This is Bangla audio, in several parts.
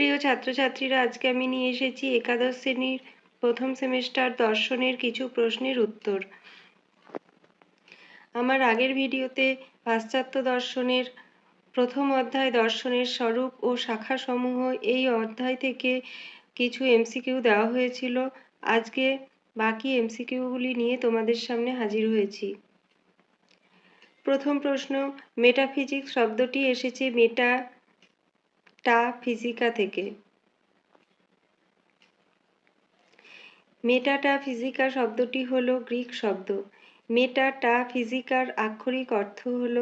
প্রিয় ছাত্রছাত্রীরা, আজকে আমি নিয়ে এসেছি একাদশ শ্রেণির প্রথম সেমেস্টার দর্শনের কিছু প্রশ্নের উত্তর। আমার আগের ভিডিওতে পাশ্চাত্য দর্শনের প্রথম অধ্যায় দর্শনের স্বরূপ ও শাখাসমূহ এই অধ্যায় থেকে কিছু এমসিকিউ দেওয়া হয়েছিল। আজকে বাকি এমসিকিউগুলি নিয়ে তোমাদের সামনে হাজির হয়েছি। প্রথম প্রশ্ন, মেটাফিজিক্স শব্দটি এসেছে মেটা টা ফিজিকা থেকে। মেটাটা ফিজিকা শব্দটি হল গ্রিক শব্দ। মেটাটা ফিজিকার আক্ষরিক অর্থ হল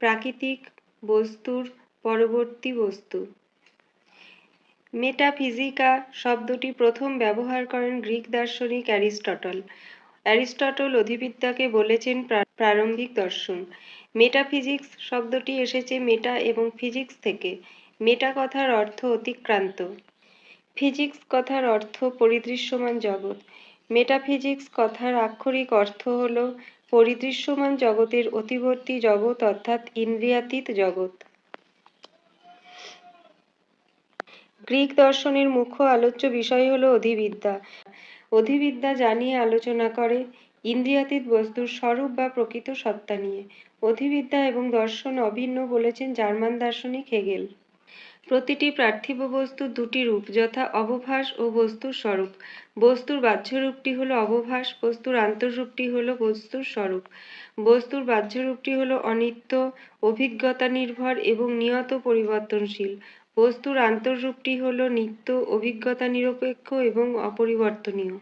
প্রাকৃতিক বস্তুর পরবর্তী বস্তু। মেটাফিজিকা শব্দটি প্রথম ব্যবহার করেন গ্রিক দার্শনিক অ্যারিস্টটল। অ্যারিস্টটল অধিবিদ্যাকে বলেছেন প্রারম্ভিক দর্শন। মেটাফিজিক্স শব্দটি এসেছে মেটা এবং ফিজিক্স থেকে। মেটা কথার অর্থ অতিক্রান্ত। ফিজিক্স কথার অর্থ পরিদৃশ্যমান জগৎ। মেটাফিজিক্স কথার আক্ষরিক অর্থ হল পরিদৃশ্যমান জগতের অতিবর্তী জগৎ অর্থাৎ ইন্দ্রিয়াতীত জগৎ। গ্রিক দর্শনের মুখ্য আলোচ্য বিষয় হল অধিবিদ্যা। অধিবিদ্যা জানিয়ে আলোচনা করে ইন্দ্রিয়াতীত বস্তুর স্বরূপ বা প্রকৃত সত্তা নিয়ে। অধিবিদ্যা এবং দর্শন অভিন্ন বলেছেন জার্মান দার্শনিক হেগেল। প্রতিটি পার্থিব বস্তুর দুটি রূপ, যথা অবভাস ও বস্তুর স্বরূপ। বস্তুর বাহ্য রূপটি হল অবভাস, বস্তুর আন্তঃরূপটি হল বস্তুর স্বরূপ। বস্তুর বাহ্য রূপটি হল অনিত্য, অভিজ্ঞতা নির্ভর এবং নিয়ত পরিবর্তনশীল। বস্তুর আন্তঃরূপটি হল নিত্য, অভিজ্ঞতা নিরপেক্ষ এবং অপরিবর্তনীয়।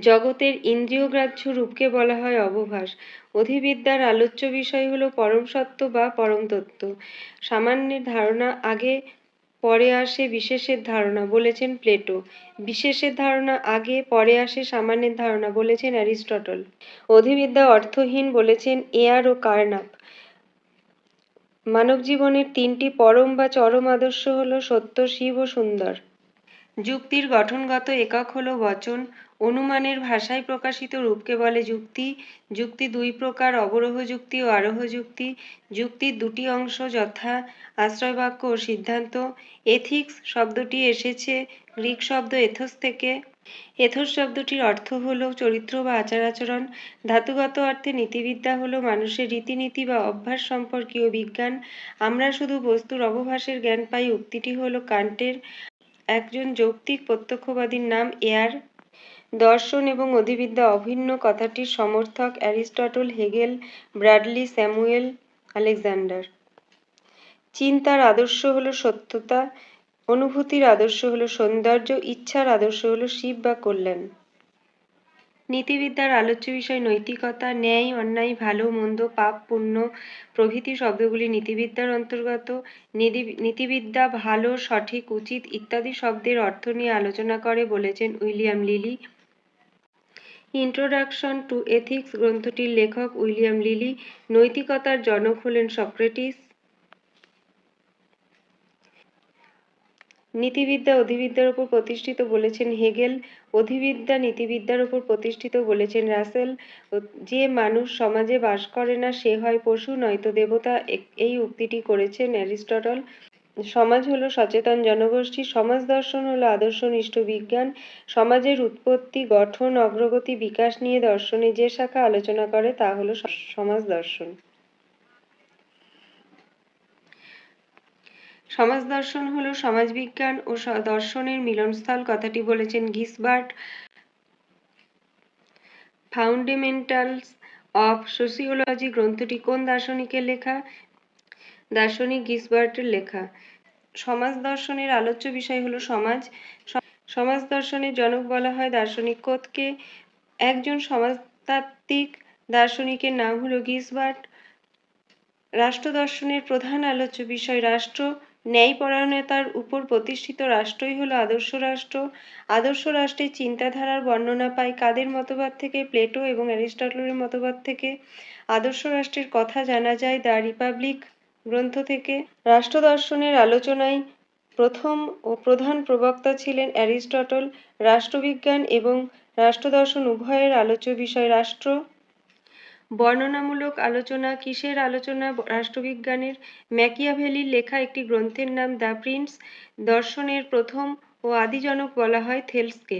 জগতের ইন্দ্রিয়গ্রাহ্য রূপকে বলা হয় অবভাস। অধিবিদ্যার আলোচ্য বিষয় হল পরম সত্য বা পরম তত্ত্ব। সামান্যের ধারণা আগে, পরে আসে বিশেষের ধারণা, বলেছেন প্লেটো। বিশেষের ধারণা আগে, পরে আসে সামান্যের ধারণা, বলেছেন অ্যারিস্টটল। অধিবিদ্যা অর্থহীন, বলেছেন এয়ার ও কার্নাপ। মানব জীবনের তিনটি পরম বা চরম আদর্শ হল সত্য, শিব ও সুন্দর। যুক্তির গঠনগত একক হল বচন অনুমানের ভাষায় প্রকাশিত রূপকে বলে যুক্তি। যুক্তি দুই প্রকার, অবরোহ যুক্তি ও আরোহ যুক্তি। যুক্তির দুটি অংশ যথা আশ্রয়বাক্য ও সিদ্ধান্ত। এথিক্স শব্দটি এসেছে গ্রিক শব্দ এথোস থেকে। এথোস শব্দটির অর্থ হল চরিত্র বা আচার আচরণ ধাতুগত অর্থে নীতিবিদ্যা হল মানুষের রীতিনীতি বা অভ্যাস সম্পর্কীয় বিজ্ঞান। আমরা শুধু বস্তুর অবভাসের জ্ঞান পাই, উক্তিটি হল কান্টের একজন যৌক্তিক প্রত্যক্ষবাদীর নাম এয়ার। দর্শন এবং অধিবিদ্যা অভিন্ন কথাটির সমর্থক Aristotle, Hegel, Bradley, Samuel, Alexander. চিন্তার আদর্শ হল সত্যতা, অনুভূতির আদর্শ হল সৌন্দর্য, ইচ্ছার আদর্শ হল শিব বা কল্যাণ। নীতিবিদ্যার আলোচ্য বিষয় নৈতিকতা, ন্যায়, অন্যায়, ভালো, মন্দ, পাপ, পুণ্য প্রভৃতি শব্দগুলি নীতিবিদ্যার অন্তর্গত। নীতিবিদ্যা ভালো, সঠিক, উচিত ইত্যাদি শব্দের অর্থ নিয়ে আলোচনা করে বলেছেন William Lillie. Introduction to ethics গ্রন্থটির লেখক উইলিয়াম লিলি, নৈতিকতার জনক হলেন সক্রেটিস। নীতিবিদ্যা অধিবিদ্যার উপর প্রতিষ্ঠিত বলেছেন হেগেল, অধিবিদ্যা নীতিবিদ্যার উপর প্রতিষ্ঠিত বলেছেন রাসেল। যে মানুষ সমাজে বাস করে না, সে হয় পশু, নয়তো দেবতা এই উক্তিটি করেছেন অ্যারিস্টটল। সমাজ হলো সচেতন জনগোষ্ঠী, সমাজ দর্শন হলো আদর্শনিষ্ঠ বিজ্ঞান, সমাজের উৎপত্তি, গঠন, অগ্রগতি, বিকাশ নিয়ে দর্শনে যে শাখা আলোচনা করে তা হলো সমাজ দর্শন। সমাজ দর্শন হলো সমাজবিজ্ঞান ও দর্শনের মিলনস্থল, কথাটি বলেছেন গিসবার্ট। ফাউন্ডেমেন্টালস অফ সোসিওলজি গ্রন্থটি কোন দার্শনিকের লেখা? দার্শনিক গিসবার্টের লেখা। সমাজ দর্শনের আলোচ্য বিষয় হলো সমাজ। সমাজ দর্শনের জনক বলা হয় দার্শনিক কোতকে একজন সমাজতাত্ত্বিক দার্শনিকের নাম হলো গিসবার্ট। রাষ্ট্র দর্শনের প্রধান আলোচ্য বিষয় রাষ্ট্র। ন্যায়পরায়ণতার উপর প্রতিষ্ঠিত রাষ্ট্রই হলো আদর্শ রাষ্ট্র। আদর্শ রাষ্ট্রের চিন্তাধারার বর্ণনা পাই কাদের মতবাদ থেকে? প্লেটো এবং অ্যারিস্টটলের মতবাদ থেকে। আদর্শ রাষ্ট্রের কথা জানা যায় দ্য রিপাবলিক গ্রন্থ থেকে রাষ্ট্র দর্শনের আলোচনায় প্রথম ও প্রধান প্রবক্তা ছিলেন অ্যারিস্টটল। রাষ্ট্রবিজ্ঞান এবং রাষ্ট্রদর্শন উভয়ের আলোচ্য বিষয় রাষ্ট্র। বর্ণনামূলক আলোচনা, কিসের আলোচনা, রাষ্ট্রবিজ্ঞানের ম্যাকিয়াভেলির লেখা একটি গ্রন্থের নাম দ্য প্রিন্স। দর্শনের প্রথম ও আদিজনক বলা হয় থেলসকে।